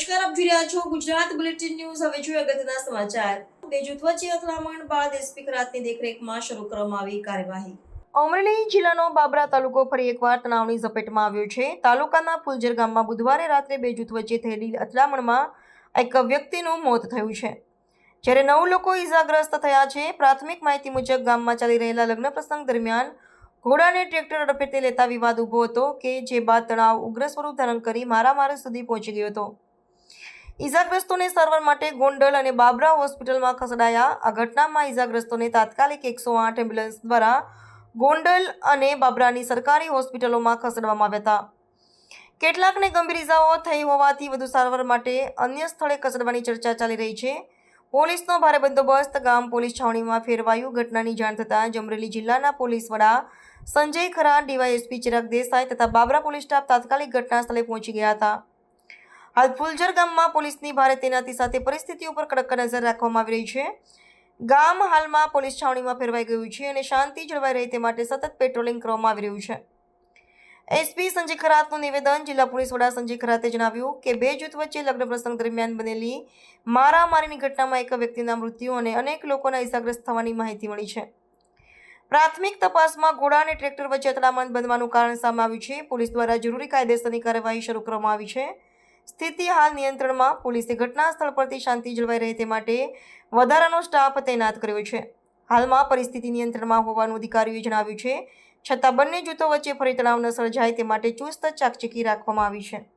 Gujarat bulletin news. હવે જોઈએ અગત્યના સમાચાર. બે જૂથ વચ્ચે અથડામણ બાદ એસપી ખરાતની દેખરેખમાં શરૂ કરવામાં આવી કાર્યવાહી. અમરેલી જિલ્લાનો બાબરા તાલુકો ફરી એકવાર તણાવની ઝપેટમાં આવ્યો છે. તાલુકાના ફુલજર ગામમાં બુધવારે રાત્રે બે જૂથ વચ્ચે થયેલી અથડામણમાં એક વ્યક્તિનું મોત થયું છે. જ્યારે નવ લોકો ઈજાગ્રસ્ત થયા છે, પ્રાથમિક માહિતી મુજબ ગામમાં ચાલી રહેલા લગ્ન પ્રસંગ દરમિયાન ઘોડાને ટ્રેક્ટર અડફેટે લેતા વિવાદ ઊભો હતો કે જે બાદ તણાવ ઉગ્ર સ્વરૂપ ધારણ કરી મારામારી સુધી પહોંચી ગયો હતો. ઈજાગ્રસ્તોને સારવાર માટે ગોંડલ અને બાબરા હોસ્પિટલમાં ખસેડાયા. આ ઘટનામાં ઈજાગ્રસ્તોને તાત્કાલિક એકસો આઠ એમ્બ્યુલન્સ દ્વારા ગોંડલ અને બાબરાની સરકારી હોસ્પિટલોમાં ખસેડવામાં આવ્યા હતા. કેટલાકને ગંભીર ઇજાઓ થઈ હોવાથી વધુ સારવાર માટે અન્ય સ્થળે ખસેડવાની ચર્ચા ચાલી રહી છે. પોલીસનો ભારે બંદોબસ્ત, ગામ પોલીસ છાવણીમાં ફેરવાયું. ઘટનાની જાણ થતાં જમરેલી જિલ્લાના પોલીસ વડા સંજય ખરા, ડીવાયએસપી ચિરાગ દેસાઈ તથા બાબરા પોલીસ સ્ટાફ તાત્કાલિક ઘટના સ્થળે પહોંચી ગયા હતા. હાલ ફુલજર ગામમાં પોલીસની ભારે તૈનાતી સાથે પરિસ્થિતિ ઉપર કડક નજર રાખવામાં આવી રહી છે. ગામ હાલમાં પોલીસ છાવણીમાં ફેરવાઈ ગયું છે અને શાંતિ જળવાઈ રહે તે માટે સતત પેટ્રોલિંગ કરવામાં આવી રહ્યું છે. એસપી સંજય ખરાતનું નિવેદન જિલ્લા પોલીસ વડા સંજય ખરાતે જણાવ્યું કે, બે જૂથ વચ્ચે લગ્ન પ્રસંગ દરમિયાન બનેલી મારામારીની ઘટનામાં એક વ્યક્તિના મૃત્યુ અને અનેક લોકોના ઇજાગ્રસ્ત થવાની માહિતી મળી છે. પ્રાથમિક તપાસમાં ઘોડા અને ટ્રેક્ટર વચ્ચે અથડામણ બનવાનું કારણ સામે આવ્યું છે. પોલીસ દ્વારા જરૂરી કાયદેસરની કાર્યવાહી શરૂ કરવામાં આવી છે. સ્થિતિ હાલ નિયંત્રણમાં. પોલીસે ઘટના સ્થળ પરથી શાંતિ જળવાઈ રહે તે માટે વધારાનો સ્ટાફ તૈનાત કર્યો છે. હાલમાં પરિસ્થિતિ નિયંત્રણમાં હોવાનું અધિકારીઓએ જણાવ્યું છે. છતાં બંને જૂથો વચ્ચે ફરી તણાવ ન સર્જાય તે માટે ચુસ્ત ચાકચકી રાખવામાં આવી છે.